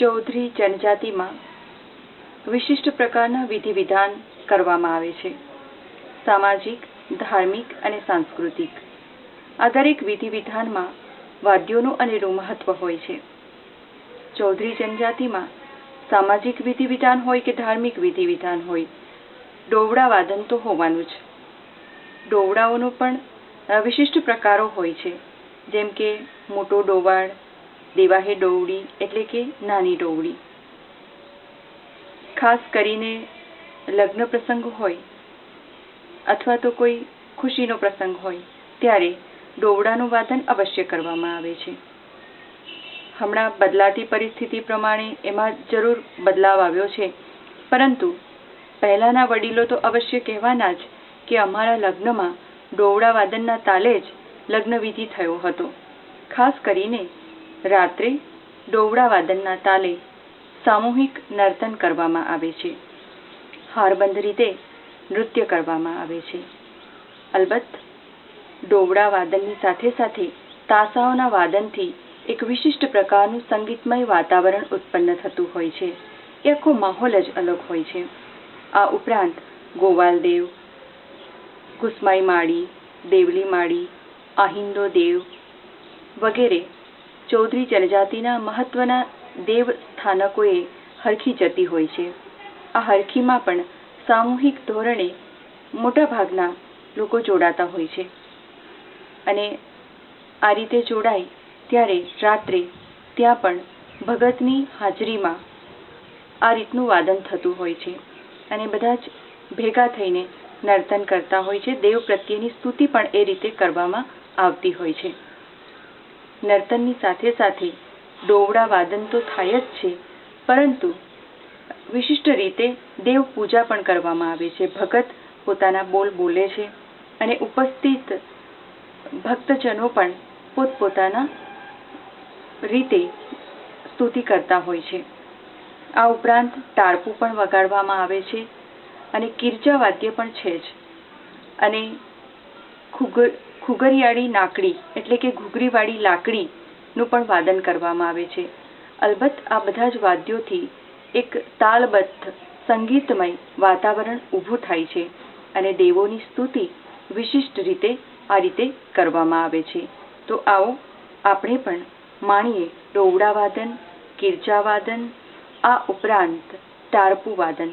ચૌધરી જનજાતિમાં વિશિષ્ટ પ્રકારના વિધિ કરવામાં આવે છે. સામાજિક, ધાર્મિક અને સાંસ્કૃતિક આ દરેક વિધિ વાદ્યોનું અનેરું મહત્વ હોય છે. ચૌધરી જનજાતિમાં સામાજિક વિધિ વિધાન હોય કે ધાર્મિક વિધિ વિધાન હોય, ડોવડા વાદન તો હોવાનું જ. ડોવડાઓનો પણ વિશિષ્ટ પ્રકારો હોય છે, જેમ કે મોટો ડોવાડ દેવાહે ડોવડી એટલે કે નાની ડોવડી. ખાસ કરીને લગ્ન પ્રસંગ હોય અથવા તો કોઈ ખુશીનો પ્રસંગ હોય, ત્યારે ડોવડાનું વાદન અવશ્ય કરવામાં આવે છે. હમણાં બદલાતી પરિસ્થિતિ પ્રમાણે એમાં જરૂર બદલાવ આવ્યો છે. પરંતુ પહેલાના વડીલો તો અવશ્ય કહેવાના જ કે અમારા લગ્નમાં ડોવડા વાદનના તાલે જ લગ્નવિધિ થયો હતો. ખાસ કરીને રાત્રે ડોવડા વાદનના તાલે સામૂહિક નર્તન કરવામાં આવે છે. હારબંધ રીતે નૃત્ય કરવામાં આવે છે. અલબત્ત, ડોવડા વાદનની સાથે સાથે તાસાઓના વાદનથી એક વિશિષ્ટ પ્રકારનું સંગીતમય વાતાવરણ ઉત્પન્ન થતું હોય છે. એ આખો માહોલ જ અલગ હોય છે. આ ઉપરાંત, ગોવાલદેવ, કુસમાઈ માળી, દેવલી માળી, આહિંદો દેવ વગેરે ચૌધરી જનજાતિના મહત્વના દેવ સ્થાનકોએ હરખી જતી હોય છે. આ હરખીમાં પણ સામૂહિક ધોરણે મોટાભાગના લોકો જોડાતા હોય છે. અને આ રીતે જોડાય ત્યારે રાત્રે ત્યાં પણ ભગતની હાજરીમાં આ રીતનું વાદન થતું હોય છે અને બધા જ ભેગા થઈને નર્તન કરતા હોય છે. દેવ પ્રત્યેની સ્તુતિ પણ એ રીતે કરવામાં આવતી હોય છે. નર્તનની સાથે સાથે ડોવડા વાદન તો થાય જ છે, પરંતુ વિશિષ્ટ રીતે દેવ પૂજા પણ કરવામાં આવે છે. ભગત પોતાના બોલ બોલે છે અને ઉપસ્થિત ભક્તજનો પણ પોતપોતાના રીતે સ્તુતિ કરતા હોય છે. આ ઉપરાંત ટાળપું પણ વગાડવામાં આવે છે અને કિર્ચા વાદ્ય પણ છે જ. અને ખુગર ખુગરિયાળી નાકડી એટલે કે ઘૂઘરીવાળી લાકડીનું પણ વાદન કરવામાં આવે છે. અલબત્ત, આ બધા જ વાદ્યોથી એક તાલબદ્ધ, સંગીતમય વાતાવરણ ઊભું થાય છે અને દેવોની સ્તુતિ વિશિષ્ટ રીતે આ રીતે કરવામાં આવે છે. તો આવો, આપણે પણ માણીએ ડોવડા વાદન કિર્ચા વાદન આ ઉપરાંત ટારપુ વાદન